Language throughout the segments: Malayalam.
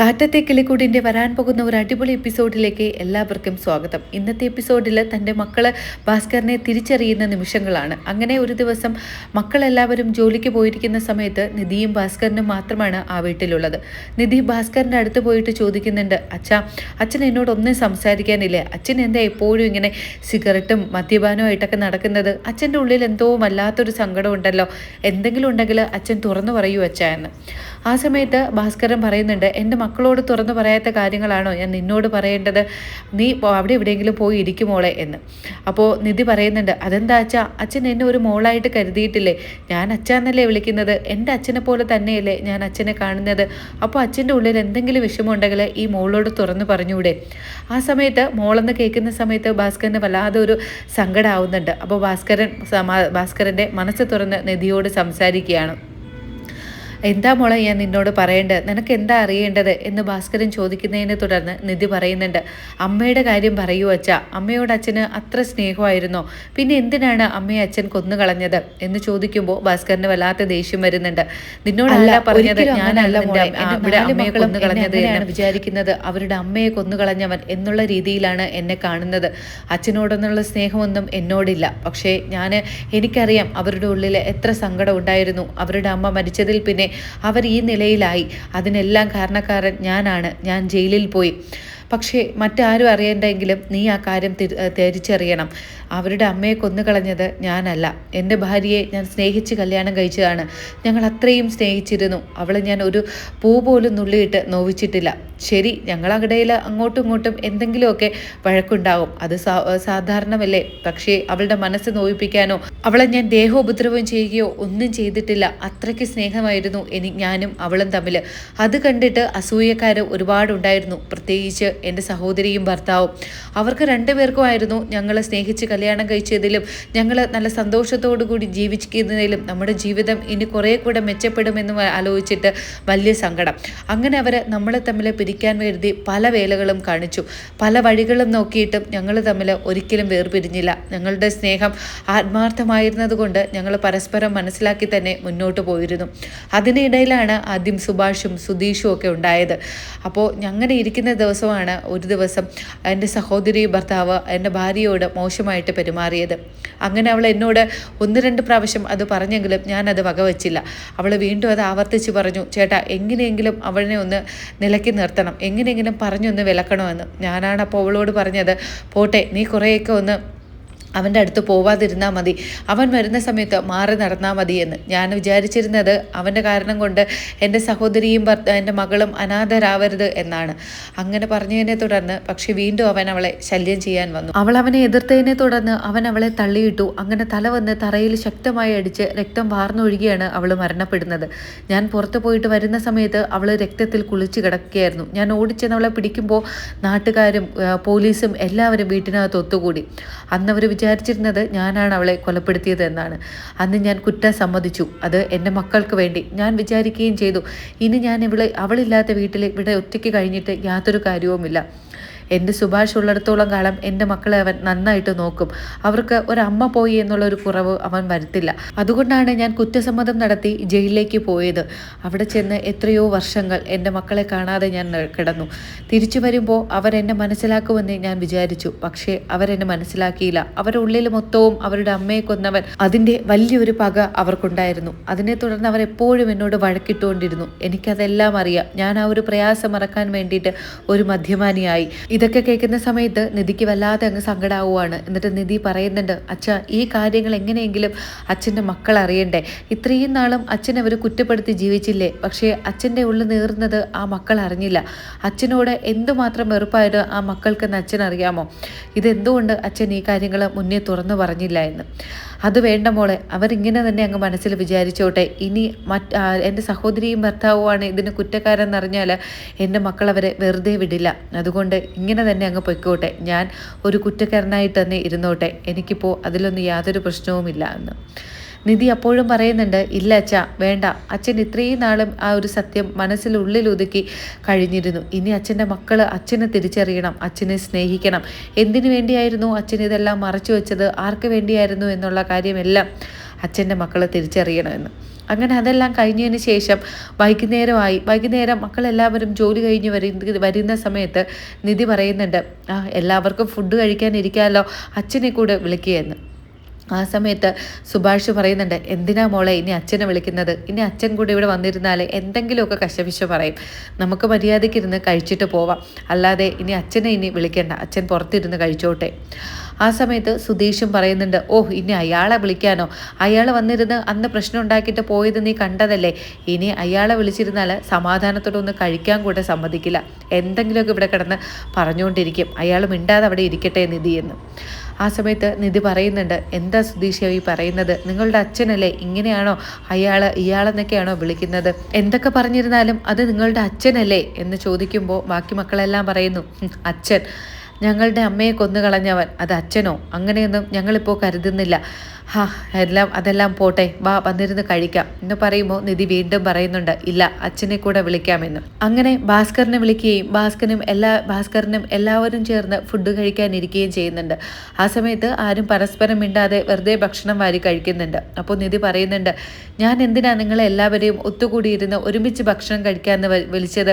കാറ്റത്തെ കിളിക്കൂടിന്റെ വരാൻ പോകുന്ന ഒരു അടിപൊളി എപ്പിസോഡിലേക്ക് എല്ലാവർക്കും സ്വാഗതം. ഇന്നത്തെ എപ്പിസോഡിൽ തന്റെ മക്കൾ ഭാസ്കറിനെ തിരിച്ചറിയുന്ന നിമിഷങ്ങളാണ്. അങ്ങനെ ഒരു ദിവസം മക്കളെല്ലാവരും ജോലിക്ക് പോയിരിക്കുന്ന സമയത്ത് നിധിയും ഭാസ്കറിനും മാത്രമാണ് ആ വീട്ടിലുള്ളത്. നിധി ഭാസ്കറിന്റെ അടുത്ത് പോയിട്ട് ചോദിക്കുന്നുണ്ട് അച്ഛ അച്ഛൻ എന്നോട് ഒന്നും സംസാരിക്കാനില്ലേ? അച്ഛൻ എന്താ എപ്പോഴും ഇങ്ങനെ സിഗരറ്റും മദ്യപാനമായിട്ടൊക്കെ നടക്കുന്നത്? അച്ഛന്റെ ഉള്ളിൽ എന്തോ വല്ലാത്തൊരു സങ്കടം ഉണ്ടല്ലോ. എന്തെങ്കിലും ഉണ്ടെങ്കിൽ അച്ഛൻ തുറന്നു പറയൂ അച്ഛ എന്ന്. ആ സമയത്ത് ഭാസ്കരൻ പറയുന്നുണ്ട് എന്റെ മക്കളോട് തുറന്നു പറയാത്ത കാര്യങ്ങളാണോ ഞാൻ നിന്നോട് പറയേണ്ടത്? നീ അവിടെ എവിടെയെങ്കിലും പോയി ഇരിക്കുമോളെ എന്ന്. അപ്പോൾ നിധി പറയുന്നുണ്ട് അതെന്താ അച്ഛാ? അച്ഛൻ എന്നെ ഒരു മോളായിട്ട് കരുതിയിട്ടില്ലേ? ഞാൻ അച്ഛാന്നല്ലേ വിളിക്കുന്നത്? എന്റെ അച്ഛനെ പോലെ തന്നെയല്ലേ ഞാൻ അച്ഛനെ കാണുന്നത്? അപ്പോൾ അച്ഛന്റെ ഉള്ളിൽ എന്തെങ്കിലും വിഷമമുണ്ടെങ്കിൽ ഈ മോളോട് തുറന്നു പറഞ്ഞൂടെ? ആ സമയത്ത് മോളെന്ന് കേൾക്കുന്ന സമയത്ത് ഭാസ്കരന് വല്ലാതെ ഒരു സങ്കടമാവുന്നുണ്ട് അപ്പോൾ ഭാസ്കരൻ ഭാസ്കരന്റെ മനസ്സ് തുറന്ന് നിധിയോട് സംസാരിക്കുകയാണ്. എന്താ മോളെ ഞാൻ നിന്നോട് പറയേണ്ടത്? നിനക്ക് എന്താ അറിയേണ്ടത്? എന്ന് ഭാസ്കരൻ ചോദിക്കുന്നതിനെ തുടർന്ന് നിധി പറയുന്നുണ്ട്. അമ്മയുടെ കാര്യം പറയൂ അച്ഛ. അമ്മയോട് അച്ഛന് അത്ര സ്നേഹമായിരുന്നോ? പിന്നെ എന്തിനാണ് അമ്മയെ അച്ഛൻ കൊന്നുകളഞ്ഞത്? എന്ന് ചോദിക്കുമ്പോൾ ഭാസ്കരന് വല്ലാത്ത ദേഷ്യം വരുന്നുണ്ട്. നിന്നോടല്ല പറഞ്ഞത് ഞാനല്ല ഇവിടെ അമ്മയെ കൊന്നുകളഞ്ഞത് എന്നാണ് വിചാരിക്കുന്നത്. അവരുടെ അമ്മയെ കൊന്നുകളഞ്ഞവൻ എന്നുള്ള രീതിയിലാണ് എന്നെ കാണുന്നത്. അച്ഛനോടൊന്നുള്ള സ്നേഹമൊന്നും എന്നോടില്ല. പക്ഷേ ഞാൻ എനിക്കറിയാം അവരുടെ ഉള്ളിൽ എത്ര സങ്കടം ഉണ്ടായിരുന്നു. അവരുടെ അമ്മ മരിച്ചതിൽ പിന്നെ അവർ ഈ നിലയിലായി. അതിനെല്ലാം കാരണക്കാരൻ ഞാനാണ്. ഞാൻ ജയിലിൽ പോയി. പക്ഷേ മറ്റാരും അറിയണ്ടെങ്കിലും നീ ആ കാര്യം തിരിച്ചറിയണം. അവരുടെ അമ്മയെ കൊന്നുകളഞ്ഞത് ഞാനല്ല. എന്റെ ഭാര്യയെ ഞാൻ സ്നേഹിച്ച് കല്യാണം കഴിച്ചതാണ്. ഞങ്ങൾ അത്രയും സ്നേഹിച്ചിരുന്നു. അവളെ ഞാൻ ഒരു പൂ പോലും നുള്ളിയിട്ട് നോവിച്ചിട്ടില്ല. ശരി ഞങ്ങളകിടയിൽ അങ്ങോട്ടും ഇങ്ങോട്ടും എന്തെങ്കിലുമൊക്കെ വഴക്കുണ്ടാവും. അത് സാധാരണമല്ലേ? പക്ഷേ അവളുടെ മനസ്സ് നോവിപ്പിക്കാനോ അവളെ ഞാൻ ദേഹോപദ്രവം ചെയ്യുകയോ ഒന്നും ചെയ്തിട്ടില്ല. അത്രയ്ക്ക് സ്നേഹമായിരുന്നു എനി ഞാനും അവളും തമ്മിൽ. അത് കണ്ടിട്ട് അസൂയക്കാർ ഒരുപാടുണ്ടായിരുന്നു. പ്രത്യേകിച്ച് എന്റെ സഹോദരിയും ഭർത്താവും. അവർക്ക് രണ്ടുപേർക്കുമായിരുന്നു ഞങ്ങളെ സ്നേഹിച്ച് കല്യാണം കഴിച്ചതിലും ഞങ്ങൾ നല്ല സന്തോഷത്തോടു കൂടി ജീവിക്കുന്നതിലും നമ്മുടെ ജീവിതം ഇനി കുറേ കൂടെ മെച്ചപ്പെടുമെന്ന് ആലോചിച്ചിട്ട് വലിയ സങ്കടം. അങ്ങനെ അവർ നമ്മളെ തമ്മിൽ പിരിക്കാൻ കരുതി പല വേലകളും കാണിച്ചു. പല വഴികളും നോക്കിയിട്ടും ഞങ്ങൾ തമ്മിൽ ഒരിക്കലും വേർപിരിഞ്ഞില്ല. ഞങ്ങളുടെ സ്നേഹം ആത്മാർത്ഥമായിരുന്നത് കൊണ്ട് ഞങ്ങൾ പരസ്പരം മനസ്സിലാക്കി തന്നെ മുന്നോട്ട് പോയിരുന്നു. അതിനിടയിലാണ് ആദ്യം സുഭാഷും സുധീഷും ഒക്കെ ഉണ്ടായത്. അപ്പോൾ ഞങ്ങളുടെ ഇരിക്കുന്ന ദിവസമാണ് ഒരു ദിവസം എന്റെ സഹോദരി ഭർത്താവ് എന്റെ ഭാര്യയോട് മോശമായിട്ട് പെരുമാറിയത്. അങ്ങനെ അവൾ എന്നോട് ഒന്ന് രണ്ട് പ്രാവശ്യം അത് പറഞ്ഞെങ്കിലും ഞാനത് വകവച്ചില്ല. അവൾ വീണ്ടും അത് ആവർത്തിച്ച് പറഞ്ഞു ചേട്ടാ എങ്ങനെയെങ്കിലും അവളെ ഒന്ന് നിലക്കി നിർത്തണം. എങ്ങനെയെങ്കിലും പറഞ്ഞൊന്ന് വിലക്കണമെന്ന്. ഞാനാണ് അപ്പോൾ അവളോട് പറഞ്ഞത് പോട്ടെ നീ കുറേയൊക്കെ ഒന്ന് അവന്റെ അടുത്ത് പോവാതിരുന്നാൽ മതി. അവൻ വരുന്ന സമയത്ത് മാറി നടന്നാൽ മതി എന്ന്. ഞാൻ വിചാരിച്ചിരുന്നത് അവന്റെ കാരണം കൊണ്ട് എന്റെ സഹോദരിയും ഭർത്ത എന്റെ മകളും അനാഥരാവരുത് എന്നാണ്. അങ്ങനെ പറഞ്ഞതിനെ തുടർന്ന് പക്ഷെ വീണ്ടും അവൻ അവളെ ശല്യം ചെയ്യാൻ വന്നു. അവൾ അവനെ എതിർത്തതിനെ തുടർന്ന് അവൻ അവളെ തള്ളിയിട്ടു. അങ്ങനെ തല വന്ന് തറയിൽ ശക്തമായി അടിച്ച് രക്തം വാർന്നൊഴുകിയാണ് അവൾ മരണപ്പെടുന്നത്. ഞാൻ പുറത്ത് പോയിട്ട് വരുന്ന സമയത്ത് അവൾ രക്തത്തിൽ കുളിച്ച് കിടക്കുകയായിരുന്നു. ഞാൻ ഓടിച്ചെന്ന് അവളെ പിടിക്കുമ്പോൾ നാട്ടുകാരും പോലീസും എല്ലാവരും വീട്ടിനകത്ത് ഒത്തുകൂടി. അന്ന് അവർ വിചാരിച്ചിരുന്നത് ഞാനാണ് അവളെ കൊലപ്പെടുത്തിയത് എന്നാണ്. അന്ന് ഞാൻ കുറ്റം സമ്മതിച്ചു. അത് എന്റെ മക്കൾക്ക് വേണ്ടി ഞാൻ വിചാരിക്കുകയും ചെയ്തു. ഇനി ഞാൻ ഇവളെ അവളില്ലാത്ത വീട്ടിൽ ഇവിടെ ഒറ്റയ്ക്ക് കഴിഞ്ഞിട്ട് യാതൊരു കാര്യവുമില്ല. എന്റെ സുഭാഷ് ഉള്ളിടത്തോളം കാലം എന്റെ മക്കളെ അവൻ നന്നായിട്ട് നോക്കും. അവർക്ക് ഒരമ്മ പോയി എന്നുള്ള ഒരു കുറവ് അവൻ വരുത്തില്ല. അതുകൊണ്ടാണ് ഞാൻ കുറ്റസമ്മതം നടത്തി ജയിലിലേക്ക് പോയത്. അവിടെ ചെന്ന് എത്രയോ വർഷങ്ങൾ എന്റെ മക്കളെ കാണാതെ ഞാൻ കിടന്നു. തിരിച്ചു വരുമ്പോൾ അവരെന്നെ മനസ്സിലാക്കുമെന്ന് ഞാൻ വിചാരിച്ചു. പക്ഷേ അവരെന്നെ മനസ്സിലാക്കിയില്ല. അവരുടെ ഉള്ളിൽ മൊത്തവും അവരുടെ അമ്മയെ കൊന്നവൻ അതിന്റെ വലിയൊരു പക അവർക്കുണ്ടായിരുന്നു. അതിനെ തുടർന്ന് അവർ എപ്പോഴും എന്നോട് വഴക്കിട്ടുകൊണ്ടിരുന്നു. എനിക്കതെല്ലാം അറിയാം. ഞാൻ ആ ഒരു പ്രയാസം മറക്കാൻ വേണ്ടിയിട്ട് ഒരു മദ്യപാനിയായി. ഇതൊക്കെ കേൾക്കുന്ന സമയത്ത് നിധിക്ക് വല്ലാതെ അങ്ങ് സങ്കടാവുകയാണ് എന്നിട്ട് നിധി പറയുന്നുണ്ട് അച്ഛ ഈ കാര്യങ്ങൾ എങ്ങനെയെങ്കിലും അച്ഛന്റെ മക്കൾ അറിയണ്ടേ? ഇത്രയും നാളും അച്ഛൻ അവർ കുറ്റപ്പെടുത്തി ജീവിച്ചില്ലേ? പക്ഷേ അച്ഛന്റെ ഉള്ളിൽ നേർന്നത് ആ മക്കൾ അറിഞ്ഞില്ല. അച്ഛനോട് എന്തുമാത്രം വെറുപ്പായത് ആ മക്കൾക്കെന്ന് അച്ഛൻ അറിയാമോ ഇതെന്തുകൊണ്ട് അച്ഛൻ ഈ കാര്യങ്ങൾ മുന്നേ തുറന്നു പറഞ്ഞില്ല എന്ന്? അത് വേണ്ട മോളെ. അവരിങ്ങനെ തന്നെ അങ്ങ് മനസ്സിൽ വിചാരിച്ചോട്ടെ. ഇനി മറ്റ് എന്റെ സഹോദരിയും ഭർത്താവുമാണ് ഇതിന് കുറ്റക്കാരെന്നറിഞ്ഞാൽ എന്റെ മക്കൾ അവരെ വെറുതെ വിടില്ല. അതുകൊണ്ട് ഇങ്ങനെ തന്നെ അങ്ങ് പൊയ്ക്കോട്ടെ. ഞാൻ ഒരു കുറ്റക്കാരനായിട്ട് തന്നെ ഇരുന്നോട്ടെ. എനിക്കിപ്പോൾ അതിലൊന്നും യാതൊരു പ്രശ്നവുമില്ല എന്ന്. നിധി അപ്പോഴും പറയുന്നുണ്ട് ഇല്ല അച്ഛ വേണ്ട. അച്ഛൻ ഇത്രയും നാളും ആ ഒരു സത്യം മനസ്സിലുള്ളിൽ ഒതുക്കി കഴിഞ്ഞിരുന്നു. ഇനി അച്ഛന്റെ മക്കൾ അച്ഛനെ തിരിച്ചറിയണം അച്ഛനെ സ്നേഹിക്കണം. എന്തിനു വേണ്ടിയായിരുന്നു അച്ഛൻ ഇതെല്ലാം മറച്ചു വെച്ചത്? ആർക്ക് വേണ്ടിയായിരുന്നു എന്നുള്ള കാര്യമെല്ലാം അച്ഛന്റെ മക്കൾ തിരിച്ചറിയണമെന്ന്. അങ്ങനെ അതെല്ലാം കഴിഞ്ഞതിന് ശേഷം വൈകുന്നേരമായി വൈകുന്നേരം മക്കളെല്ലാവരും ജോലി കഴിഞ്ഞ് വരുന്ന വരുന്ന സമയത്ത് നിധി പറയുന്നുണ്ട് ആ എല്ലാവർക്കും ഫുഡ് കഴിക്കാൻ ഇരിക്കാമല്ലോ അച്ഛനെ കൂടെ വിളിക്കുകയെന്ന് ആ സമയത്ത് സുഭാഷ് പറയുന്നുണ്ട് എന്തിനാ മോളെ ഇനി അച്ഛനെ വിളിക്കുന്നത്? ഇനി അച്ഛൻ കൂടെ ഇവിടെ വന്നിരുന്നാൽ എന്തെങ്കിലുമൊക്കെ കശപിശ പറയും. നമുക്ക് മര്യാദയ്ക്ക് കഴിച്ചിട്ട് പോവാം. അല്ലാതെ ഇനി അച്ഛനെ ഇനി വിളിക്കേണ്ട. അച്ഛൻ പുറത്തിരുന്ന് കഴിച്ചോട്ടെ. ആ സമയത്ത് സുധീഷും പറയുന്നുണ്ട് ഓഹ് ഇനി അയാളെ വിളിക്കാനോ? അയാൾ വന്നിരുന്ന് അന്ന് പ്രശ്നം ഉണ്ടാക്കിയിട്ട് പോയത് നീ കണ്ടതല്ലേ? ഇനി അയാളെ വിളിച്ചിരുന്നാൽ സമാധാനത്തോടെ ഒന്ന് കഴിക്കാൻ കൂടെ സമ്മതിക്കില്ല. എന്തെങ്കിലുമൊക്കെ ഇവിടെ കിടന്ന് പറഞ്ഞുകൊണ്ടിരിക്കും. അയാൾ മിണ്ടാതെ അവിടെ ഇരിക്കട്ടെ നിധി എന്ന്. ആ സമയത്ത് നിധി പറയുന്നുണ്ട് എന്താ സുധീഷ ഈ പറയുന്നത്? നിങ്ങളുടെ അച്ഛനല്ലേ? ഇങ്ങനെയാണോ അയാൾ ഇയാളെന്നൊക്കെയാണോ വിളിക്കുന്നത്? എന്തൊക്കെ പറഞ്ഞിരുന്നാലും അത് നിങ്ങളുടെ അച്ഛനല്ലേ? എന്ന് ചോദിക്കുമ്പോൾ ബാക്കി മക്കളെല്ലാം പറയുന്നു അച്ഛൻ. ഞങ്ങളുടെ അമ്മയെ കൊന്നു കളഞ്ഞവൻ അത് അച്ഛനോ? അങ്ങനെയൊന്നും ഞങ്ങളിപ്പോൾ കരുതുന്നില്ല. ഹാ എല്ലാം അതെല്ലാം പോട്ടെ വാ വന്നിരുന്ന് കഴിക്കാം എന്ന് പറയുമ്പോൾ നിധി വീണ്ടും പറയുന്നുണ്ട് ഇല്ല അച്ഛനെ കൂടെ വിളിക്കാമെന്ന്. അങ്ങനെ ഭാസ്കറിനെ വിളിക്കുകയും ഭാസ്കരനും എല്ലാ ഭാസ്കരനും എല്ലാവരും ചേർന്ന് ഫുഡ് കഴിക്കാനിരിക്കുകയും ചെയ്യുന്നുണ്ട്. ആ സമയത്ത് ആരും പരസ്പരം മിണ്ടാതെ വെറുതെ ഭക്ഷണം വാരി കഴിക്കുന്നുണ്ട്. അപ്പോൾ നിധി പറയുന്നുണ്ട് ഞാൻ എന്തിനാ നിങ്ങളെ എല്ലാവരെയും ഒത്തുകൂടിയിരുന്ന് ഒരുമിച്ച് ഭക്ഷണം കഴിക്കാമെന്ന് വിളിച്ചത്?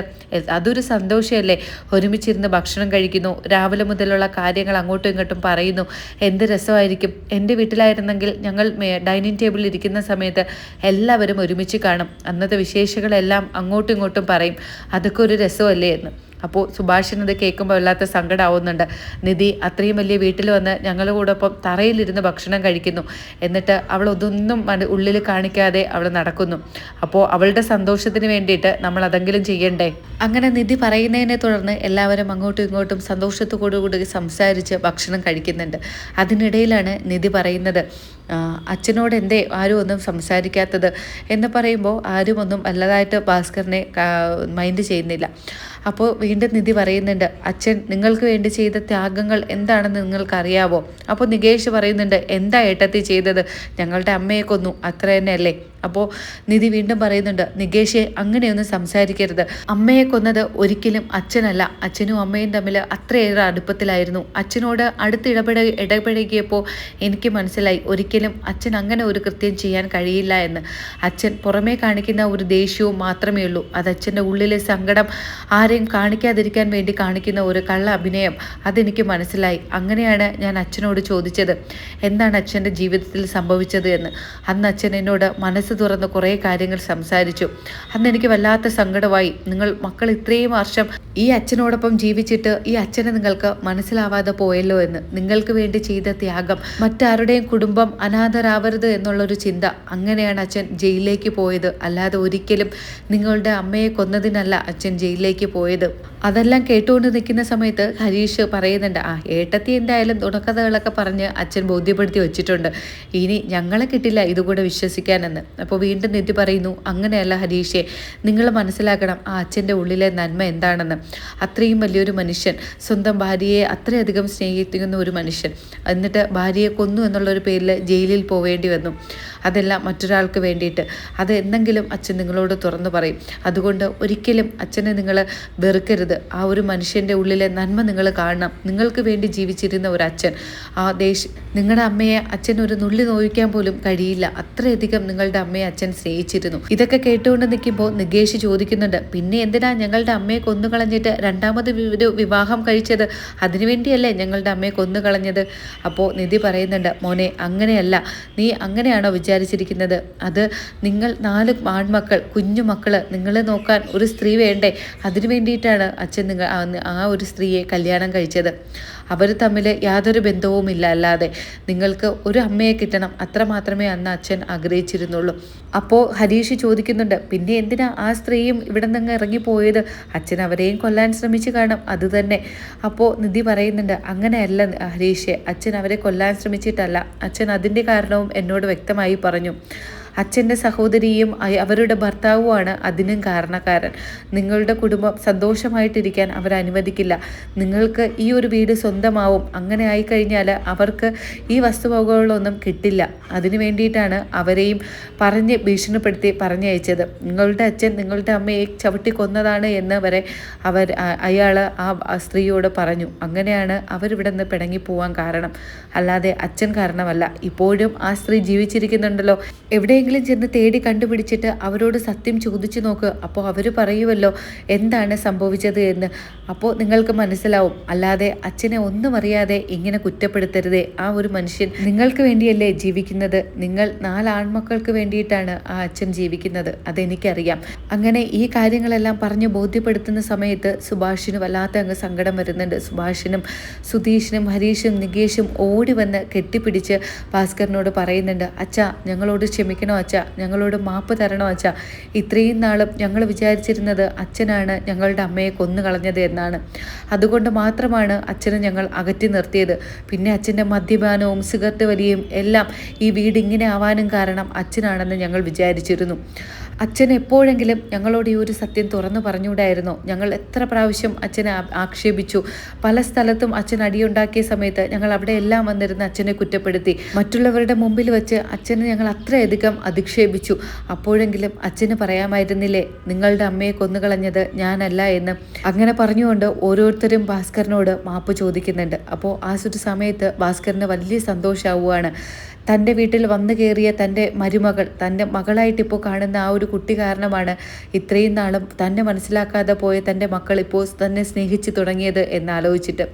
അതൊരു സന്തോഷമല്ലേ ഒരുമിച്ചിരുന്ന് ഭക്ഷണം കഴിക്കുന്നു രാവിലെ മുതലുള്ള കാര്യങ്ങൾ അങ്ങോട്ടും ഇങ്ങോട്ടും പറയുന്നു. എന്ത് രസമായിരിക്കും? എന്റെ വീട്ടിലായിരുന്നെങ്കിൽ ഞങ്ങൾ ഡൈനിങ് ടേബിളിൽ ഇരിക്കുന്ന സമയത്ത് എല്ലാവരും ഒരുമിച്ച് കാണും. അന്നത്തെ വിശേഷങ്ങളെല്ലാം അങ്ങോട്ടും ഇങ്ങോട്ടും പറയും. അതൊക്കെ ഒരു രസമല്ലേ എന്ന്. അപ്പോൾ സുഭാഷിനത് കേൾക്കുമ്പോൾ വല്ലാത്ത സങ്കടമാവുന്നുണ്ട് നിധി അത്രയും വലിയ വീട്ടിൽ വന്ന് ഞങ്ങളുടെ തറയിലിരുന്ന് ഭക്ഷണം കഴിക്കുന്നു. എന്നിട്ട് അവൾ ഒതൊന്നും ഉള്ളിൽ കാണിക്കാതെ അവൾ നടക്കുന്നു. അപ്പോൾ അവളുടെ സന്തോഷത്തിന് വേണ്ടിയിട്ട് നമ്മൾ അതെങ്കിലും ചെയ്യണ്ടേ? അങ്ങനെ നിധി പറയുന്നതിനെ തുടർന്ന് എല്ലാവരും അങ്ങോട്ടും ഇങ്ങോട്ടും സന്തോഷത്തോടുകൂടി സംസാരിച്ച് ഭക്ഷണം കഴിക്കുന്നുണ്ട്. അതിനിടയിലാണ് നിധി പറയുന്നത് അച്ഛനോട് എന്തേ ആരും ഒന്നും സംസാരിക്കാത്തത്? എന്ന് പറയുമ്പോൾ ആരും ഒന്നും വല്ലതായിട്ട് ഭാസ്കറിനെ മൈൻഡ് ചെയ്യുന്നില്ല. അപ്പോൾ വീണ്ടും നിധി പറയുന്നുണ്ട് അച്ഛൻ നിങ്ങൾക്ക് വേണ്ടി ചെയ്ത ത്യാഗങ്ങൾ എന്താണെന്ന് നിങ്ങൾക്കറിയാവോ? അപ്പോൾ നികേഷ് പറയുന്നുണ്ട് എന്താ ഏട്ടത്തി ചെയ്തത്? ഞങ്ങളുടെ അമ്മയെ കൊന്നു അത്ര തന്നെയല്ലേ? അപ്പോൾ നിധി വീണ്ടും പറയുന്നുണ്ട് നികേഷെ അങ്ങനെയൊന്നും സംസാരിക്കരുത്. അമ്മയെ കൊന്നത് ഒരിക്കലും അച്ഛനല്ല. അച്ഛനും അമ്മയും തമ്മിൽ അത്രയേറെ അടുപ്പത്തിലായിരുന്നു. അച്ഛനോട് അടുത്ത് ഇടപെട ഇടപഴകിയപ്പോൾ എനിക്ക് മനസ്സിലായി ഒരിക്കലും അച്ഛൻ അങ്ങനെ ഒരു കൃത്യം ചെയ്യാൻ കഴിയില്ല എന്ന്. അച്ഛൻ പുറമേ കാണിക്കുന്ന ഒരു ദേഷ്യവും മാത്രമേ ഉള്ളൂ. അത് അച്ഛന്റെ ഉള്ളിലെ സങ്കടം ആരെയും കാണിക്കാതിരിക്കാൻ വേണ്ടി കാണിക്കുന്ന ഒരു കള്ള അഭിനയം. അതെനിക്ക് മനസ്സിലായി. അങ്ങനെയാണ് ഞാൻ അച്ഛനോട് ചോദിച്ചത്. എന്താണ് അച്ഛന്റെ ജീവിതത്തിൽ സംഭവിച്ചത് എന്ന്. അന്ന് അച്ഛൻ എന്നോട് മനസ്സ് തുറന്ന് കുറേ കാര്യങ്ങൾ സംസാരിച്ചു. അന്ന് എനിക്ക് വല്ലാത്ത സങ്കടമായി. നിങ്ങൾ മക്കൾ ഇത്രയും വർഷം ഈ അച്ഛനോടൊപ്പം ജീവിച്ചിട്ട് ഈ അച്ഛനെ നിങ്ങൾക്ക് മനസ്സിലാവാതെ പോയല്ലോ എന്ന്. നിങ്ങൾക്ക് വേണ്ടി ചെയ്ത ത്യാഗം. മറ്റാരുടെയും കുടുംബം അനാഥരാവരുത് എന്നുള്ളൊരു ചിന്ത. അങ്ങനെയാണ് അച്ഛൻ ജയിലിലേക്ക് പോയത്. അല്ലാതെ ഒരിക്കലും നിങ്ങളുടെ അമ്മയെ കൊന്നതിനല്ല അച്ഛൻ ജയിലിലേക്ക് പോയത്. അതെല്ലാം കേട്ടുകൊണ്ട് നിൽക്കുന്ന സമയത്ത് ഹരീഷ് പറയുന്നുണ്ട് ആ ഏട്ടത്തി എന്തായാലും തുണക്കഥകളൊക്കെ പറഞ്ഞ് അച്ഛൻ ബോധ്യപ്പെടുത്തി വെച്ചിട്ടുണ്ട്. ഇനി ഞങ്ങളെ കിട്ടില്ല ഇതുകൂടെ വിശ്വസിക്കാനെന്ന്. അപ്പോൾ വീണ്ടും നിധി പറയുന്നു അങ്ങനെയല്ല ഹരീഷെ നിങ്ങൾ മനസ്സിലാക്കണം ആ അച്ഛന്റെ ഉള്ളിലെ നന്മ എന്താണെന്ന്. അത്രയും വലിയൊരു മനുഷ്യൻ സ്വന്തം ഭാര്യയെ അത്രയധികം സ്നേഹിക്കുന്ന ഒരു മനുഷ്യൻ. എന്നിട്ട് ഭാര്യയെ കൊന്നു എന്നുള്ളൊരു പേരിൽ ജയിലിൽ പോവേണ്ടി വന്നു. അതെല്ലാം മറ്റൊരാൾക്ക് വേണ്ടിയിട്ട്. അത് എന്തെങ്കിലും അച്ഛൻ നിങ്ങളോട് തുറന്നു പറയും. അതുകൊണ്ട് ഒരിക്കലും അച്ഛനെ നിങ്ങൾ വെറുക്കരുത്. ആ ഒരു മനുഷ്യന്റെ ഉള്ളിലെ നന്മ നിങ്ങൾ കാണണം. നിങ്ങൾക്ക് വേണ്ടി ജീവിച്ചിരുന്ന ഒരു അച്ഛൻ. ആ ദേശ് നിങ്ങളുടെ അമ്മയെ അച്ഛൻ ഒരു നുള്ളി നോവിക്കാൻ പോലും കഴിയില്ല. അത്രയധികം നിങ്ങളുടെ അമ്മയെ അച്ഛൻ സ്നേഹിച്ചിരുന്നു. ഇതൊക്കെ കേട്ടുകൊണ്ട് നിൽക്കുമ്പോൾ നികേഷ് ചോദിക്കുന്നുണ്ട് പിന്നെ എന്തിനാ ഞങ്ങളുടെ അമ്മയെ കൊന്നുകളഞ്ഞിട്ട് രണ്ടാമത് ഒരു വിവാഹം കഴിച്ചത്? അതിനുവേണ്ടിയല്ലേ ഞങ്ങളുടെ അമ്മയെ കൊന്നുകളഞ്ഞത്? അപ്പോൾ നിധി പറയുന്നുണ്ട് മോനെ അങ്ങനെയല്ല. നീ അങ്ങനെയാണോ വിചാരിച്ചിരിക്കുന്നത്? അത് നിങ്ങൾ നാല് ആൺമക്കൾ കുഞ്ഞു മക്കൾ നിങ്ങളെ നോക്കാൻ ഒരു സ്ത്രീ വേണ്ടേ? അതിനു വേണ്ടിയിട്ടാണ് അച്ഛൻ നിങ്ങൾ ആ ഒരു സ്ത്രീയെ കല്യാണം കഴിച്ചത്. അവർ തമ്മിൽ യാതൊരു ബന്ധവുമില്ല. അല്ലാതെ നിങ്ങൾക്ക് ഒരു അമ്മയെ കിട്ടണം. അത്ര മാത്രമേ അന്ന് അച്ഛൻ ആഗ്രഹിച്ചിരുന്നുള്ളൂ. അപ്പോൾ ഹരീഷ് ചോദിക്കുന്നുണ്ട് പിന്നെ എന്തിനാ ആ സ്ത്രീയും ഇവിടെ നിന്ന് ഇറങ്ങിപ്പോയത്? അച്ഛൻ അവരെയും കൊല്ലാൻ ശ്രമിച്ചു കാണും. അത് തന്നെ. അപ്പോൾ നിധി പറയുന്നുണ്ട് അങ്ങനെയല്ല ഹരീഷെ. അച്ഛൻ അവരെ കൊല്ലാൻ ശ്രമിച്ചിട്ടല്ല. അച്ഛൻ അതിന്റെ കാരണവും എന്നോട് വ്യക്തമായി പറഞ്ഞു. അച്ഛന്റെ സഹോദരിയും അവരുടെ ഭർത്താവുമാണ് അതിനും കാരണക്കാരൻ. നിങ്ങളുടെ കുടുംബം സന്തോഷമായിട്ടിരിക്കാൻ അവർ അനുവദിക്കില്ല. നിങ്ങൾക്ക് ഈ ഒരു വീട് സ്വന്തമാവും. അങ്ങനെ ആയിക്കഴിഞ്ഞാൽ അവർക്ക് ഈ വസ്തുവകകളൊന്നും കിട്ടില്ല. അതിനു വേണ്ടിയിട്ടാണ് അവരെയും പറഞ്ഞ് ഭീഷണിപ്പെടുത്തി പറഞ്ഞയച്ചത്. നിങ്ങളുടെ അച്ഛൻ നിങ്ങളുടെ അമ്മയെ ചവിട്ടി കൊന്നതാണ് എന്ന് വരെ അവർ അയാൾ ആ സ്ത്രീയോട് പറഞ്ഞു. അങ്ങനെയാണ് അവരിവിടെ നിന്ന് പിണങ്ങി പോവാൻ കാരണം. അല്ലാതെ അച്ഛൻ കാരണമല്ല. ഇപ്പോഴും ആ സ്ത്രീ ജീവിച്ചിരിക്കുന്നുണ്ടല്ലോ. എവിടെയെങ്കിലും എവിടെയെങ്കിലും ചെന്ന് തേടി കണ്ടുപിടിച്ചിട്ട് അവരോട് സത്യം ചോദിച്ചു നോക്ക്. അപ്പോൾ അവർ പറയുമല്ലോ എന്താണ് സംഭവിച്ചത് എന്ന്. അപ്പോൾ നിങ്ങൾക്ക് മനസ്സിലാവും. അല്ലാതെ അച്ഛനെ ഒന്നും അറിയാതെ ഇങ്ങനെ കുറ്റപ്പെടുത്തരുതേ. ആ ഒരു മനുഷ്യൻ നിങ്ങൾക്ക് വേണ്ടിയല്ലേ ജീവിക്കുന്നത്. നിങ്ങൾ നാല് ആൺമക്കൾക്ക് വേണ്ടിയിട്ടാണ് ആ അച്ഛൻ ജീവിക്കുന്നത്. അതെനിക്കറിയാം. അങ്ങനെ ഈ കാര്യങ്ങളെല്ലാം പറഞ്ഞ് ബോധ്യപ്പെടുത്തുന്ന സമയത്ത് സുഭാഷിന് വല്ലാത്ത അങ്ങ് സങ്കടം വരുന്നുണ്ട്. സുഭാഷിനും സുധീഷിനും ഹരീഷും നികേഷും ഓടി വന്ന് കെട്ടിപ്പിടിച്ച് ഭാസ്കരനോട് പറയുന്നുണ്ട് അച്ഛ ഞങ്ങളോട് ക്ഷമിക്കണോ. അച്ഛ? ഞങ്ങളോട് മാപ്പ് തരണോ അച്ഛ? ഇത്രയും നാളും ഞങ്ങൾ വിചാരിച്ചിരുന്നത് അച്ഛനാണ് ഞങ്ങളുടെ അമ്മയെ കൊന്നു കളഞ്ഞത് എന്നാണ്. അതുകൊണ്ട് മാത്രമാണ് അച്ഛനെ ഞങ്ങൾ അകറ്റി നിർത്തിയത്. പിന്നെ അച്ഛന്റെ മദ്യപാനവും സിഗരറ്റ് വലിയും എല്ലാം ഈ വീട് ഇങ്ങനെ ആവാനും കാരണം അച്ഛനാണെന്ന് ഞങ്ങൾ വിചാരിച്ചിരുന്നു. അച്ഛൻ എപ്പോഴെങ്കിലും ഞങ്ങളോട് ഈ ഒരു സത്യം തുറന്നു പറഞ്ഞുകൂടായിരുന്നോ. ഞങ്ങൾ എത്ര പ്രാവശ്യം അച്ഛനെ ആക്ഷേപിച്ചു. പല സ്ഥലത്തും അച്ഛൻ അടിയുണ്ടാക്കിയ സമയത്ത് ഞങ്ങൾ അവിടെ എല്ലാം വന്നിരുന്ന് അച്ഛനെ കുറ്റപ്പെടുത്തി. മറ്റുള്ളവരുടെ മുമ്പിൽ വെച്ച് അച്ഛനെ ഞങ്ങൾ അത്രയധികം അധിക്ഷേപിച്ചു. അപ്പോഴെങ്കിലും അച്ഛന് പറയാമായിരുന്നില്ലേ നിങ്ങളുടെ അമ്മയെ കൊന്നുകളഞ്ഞത് ഞാനല്ല എന്ന്. അങ്ങനെ പറഞ്ഞുകൊണ്ട് ഓരോരുത്തരും ഭാസ്കരനോട് മാപ്പ് ചോദിക്കുന്നുണ്ട്. അപ്പോൾ ആ ഒരു സമയത്ത് ഭാസ്കറിന് വലിയ സന്തോഷമാവുകയാണ് തന്റെ വീട്ടിൽ വന്നു കയറിയ തന്റെ മരുമകൾ തന്റെ മകളായിട്ട് ഇപ്പോൾ കാണുന്ന ആ ഒരു കുട്ടി കാരണമാണ് ഇത്രയും നാളും തന്നെ മനസ്സിലാക്കാതെ പോയ തന്റെ മക്കൾ ഇപ്പോൾ തന്നെ സ്നേഹിച്ചു തുടങ്ങിയത് എന്നാലോചിച്ചിട്ട്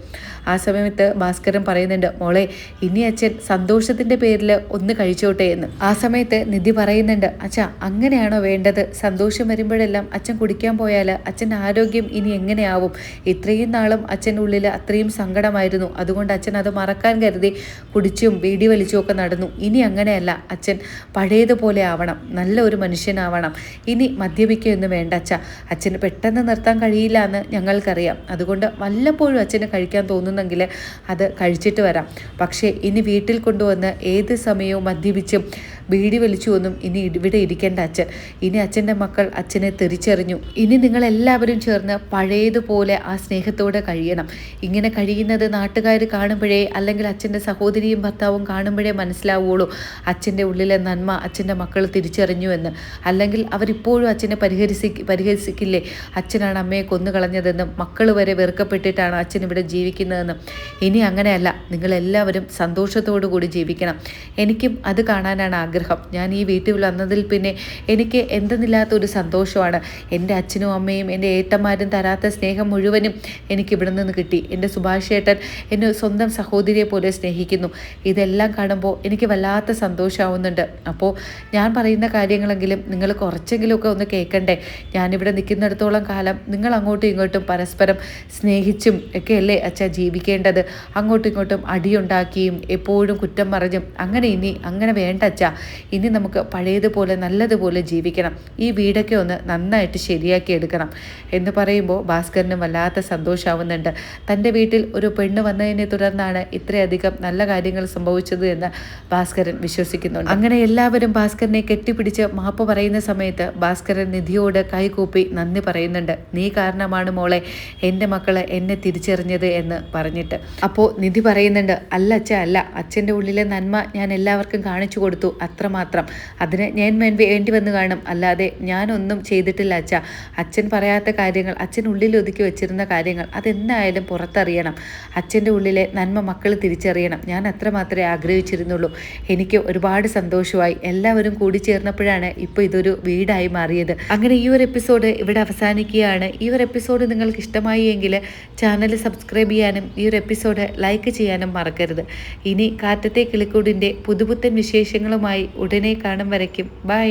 ആ സമയത്ത് ഭാസ്കരൻ പറയുന്നുണ്ട് മോളെ ഇനി അച്ഛൻ സന്തോഷത്തിന്റെ പേരിൽ ഒന്ന് കഴിച്ചോട്ടെ എന്ന്. ആ സമയത്ത് നിധി പറയുന്നുണ്ട് അച്ഛാ അങ്ങനെയാണോ വേണ്ടത്? സന്തോഷം വരുമ്പോഴെല്ലാം അച്ഛൻ കുടിക്കാൻ പോയാൽ അച്ഛന്റെ ആരോഗ്യം ഇനി എങ്ങനെയാവും? ഇത്രയും നാളും അച്ഛന്റെ ഉള്ളിൽ അത്രയും സങ്കടമായിരുന്നു. അതുകൊണ്ട് അച്ഛൻ അത് മറക്കാൻ കരുതി കുടിച്ചും വീടി വലിച്ചും ഒക്കെ നടന്നു. ഇനി അങ്ങനെയല്ല. അച്ഛൻ പഴയതുപോലെ ആവണം. നല്ല ഒരു മനുഷ്യനാവണം. ഇനി മദ്യപിക്കുകയൊന്നും വേണ്ട അച്ഛ. അച്ഛന് പെട്ടെന്ന് നിർത്താൻ കഴിയില്ല എന്ന് ഞങ്ങൾക്കറിയാം. അതുകൊണ്ട് വല്ലപ്പോഴും അച്ഛന് കഴിക്കാൻ തോന്നുന്നെങ്കിൽ അത് കഴിച്ചിട്ട് വരാം. പക്ഷേ ഇനി വീട്ടിൽ കൊണ്ടുവന്ന് ഏത് സമയവും മദ്യപിച്ചും ബീഡി വലിച്ചു വന്നും ഇനി ഇവിടെ ഇരിക്കേണ്ട അച്ഛൻ. ഇനി അച്ഛന്റെ മക്കൾ അച്ഛനെ തിരിച്ചറിഞ്ഞു ഇനി നിങ്ങൾ എല്ലാവരും ചേർന്ന് പഴയതുപോലെ ആ സ്നേഹത്തോടെ കഴിയണം. ഇങ്ങനെ കഴിയുന്നത് നാട്ടുകാർ കാണുമ്പോഴേ അല്ലെങ്കിൽ അച്ഛന്റെ സഹോദരിയും ഭർത്താവും കാണുമ്പോഴേ മനസ്സിലാവുള്ളൂ അച്ഛന്റെ ഉള്ളിലെ നന്മ അച്ഛന്റെ മക്കൾ തിരിച്ചറിഞ്ഞു എന്ന്. അല്ലെങ്കിൽ അവരിപ്പോഴും അച്ഛനെ പരിഹരിസി പരിഹസിക്കില്ലേ അച്ഛനാണ് അമ്മയെ കൊന്നുകളഞ്ഞതെന്നും മക്കൾ വരെ വെറുക്കപ്പെട്ടിട്ടാണ് അച്ഛൻ ഇവിടെ ജീവിക്കുന്നതെന്നും. ഇനി അങ്ങനെയല്ല. നിങ്ങളെല്ലാവരും സന്തോഷത്തോടു കൂടി ജീവിക്കണം. എനിക്കും അത് കാണാനാണ് ആഗ്രഹം. ഞാൻ ഈ വീട്ടിൽ വന്നതിൽ പിന്നെ എനിക്ക് എന്തെന്നില്ലാത്തൊരു സന്തോഷമാണ്. എന്റെ അച്ഛനും അമ്മയും എന്റെ ഏട്ടന്മാരും തരാത്ത സ്നേഹം മുഴുവനും എനിക്ക് ഇവിടെ നിന്ന് കിട്ടി. എന്റെ സുഭാഷ് ഏട്ടൻ എന്നെ സ്വന്തം സഹോദരിയെ പോലെ സ്നേഹിക്കുന്നു. ഇതെല്ലാം കാണുമ്പോൾ എനിക്ക് വല്ലാത്ത സന്തോഷമാവുന്നുണ്ട്. അപ്പോൾ ഞാൻ പറയുന്ന കാര്യങ്ങളെങ്കിലും നിങ്ങൾ കുറച്ചെങ്കിലുമൊക്കെ ഒന്ന് കേൾക്കണ്ടേ? ഞാനിവിടെ നിൽക്കുന്നിടത്തോളം കാലം നിങ്ങൾ അങ്ങോട്ടും ഇങ്ങോട്ടും പരസ്പരം സ്നേഹിച്ചും ഒക്കെ അല്ലേ അച്ഛ ജീവിക്കേണ്ടത്? അങ്ങോട്ടും ഇങ്ങോട്ടും അടിയുണ്ടാക്കിയും എപ്പോഴും കുറ്റം പറഞ്ഞും അങ്ങനെ ഇനി അങ്ങനെ വേണ്ട അച്ഛ. ഇനി നമുക്ക് പഴയതുപോലെ നല്ലതുപോലെ ജീവിക്കണം. ഈ വീടൊക്കെ ഒന്ന് നന്നായിട്ട് ശരിയാക്കി എടുക്കണം എന്ന് പറയുമ്പോൾ ഭാസ്കരനും വല്ലാത്ത സന്തോഷമാവുന്നുണ്ട് തന്റെ വീട്ടിൽ ഒരു പെണ്ണ് വന്നതിനെ തുടർന്നാണ് ഇത്രയധികം നല്ല കാര്യങ്ങൾ സംഭവിച്ചത് എന്ന് ഭാസ്കരൻ വിശ്വസിക്കുന്നുണ്ട്. അങ്ങനെ എല്ലാവരും ഭാസ്കരനെ കെട്ടിപ്പിടിച്ച് മാപ്പ് പറയുന്ന സമയത്ത് ഭാസ്കരൻ നിധിയോട് കൈകൂപ്പി നന്ദി പറയുന്നുണ്ട്. നീ കാരണമാണ് മോളെ എന്റെ മക്കൾ എന്നെ തിരിച്ചറിഞ്ഞത് എന്ന് പറഞ്ഞിട്ട്. അപ്പോൾ നിധി പറയുന്നുണ്ട് അല്ല അച്ഛ അല്ല. അച്ഛന്റെ ഉള്ളിലെ നന്മ ഞാൻ എല്ലാവർക്കും കാണിച്ചു കൊടുത്തു. അത്രമാത്രം അതിന് ഞാൻ വേണ്ടി വന്ന് കാണും. അല്ലാതെ ഞാനൊന്നും ചെയ്തിട്ടില്ല അച്ഛ. അച്ഛൻ പറയാത്ത കാര്യങ്ങൾ അച്ഛൻ ഉള്ളിൽ ഒതുക്കി വെച്ചിരുന്ന കാര്യങ്ങൾ അതെന്തായാലും പുറത്തറിയണം. അച്ഛന്റെ ഉള്ളിലെ നന്മ മക്കൾ തിരിച്ചറിയണം. ഞാൻ അത്ര മാത്രമേ ആഗ്രഹിച്ചിരുന്നുള്ളൂ. എനിക്ക് ഒരുപാട് സന്തോഷമായി. എല്ലാവരും കൂടി ചേർന്നപ്പോഴാണ് ഇപ്പോൾ ഇതൊരു വീടായി മാറിയത്. അങ്ങനെ ഈ ഒരു എപ്പിസോഡ് ഇവിടെ അവസാനിക്കുകയാണ്. ഈ ഒരു എപ്പിസോഡ് നിങ്ങൾക്ക് ഇഷ്ടമായി എങ്കിൽ ചാനൽ സബ്സ്ക്രൈബ് ചെയ്യാനും ഈ ഒരു എപ്പിസോഡ് ലൈക്ക് ചെയ്യാനും മറക്കരുത്. ഇനി കാറ്റത്തെ കിളിക്കൂടിന്റെ പുതുപുത്തൻ വിശേഷങ്ങളുമായി ഉടനെ കാണും വരയ്ക്കും. ബൈ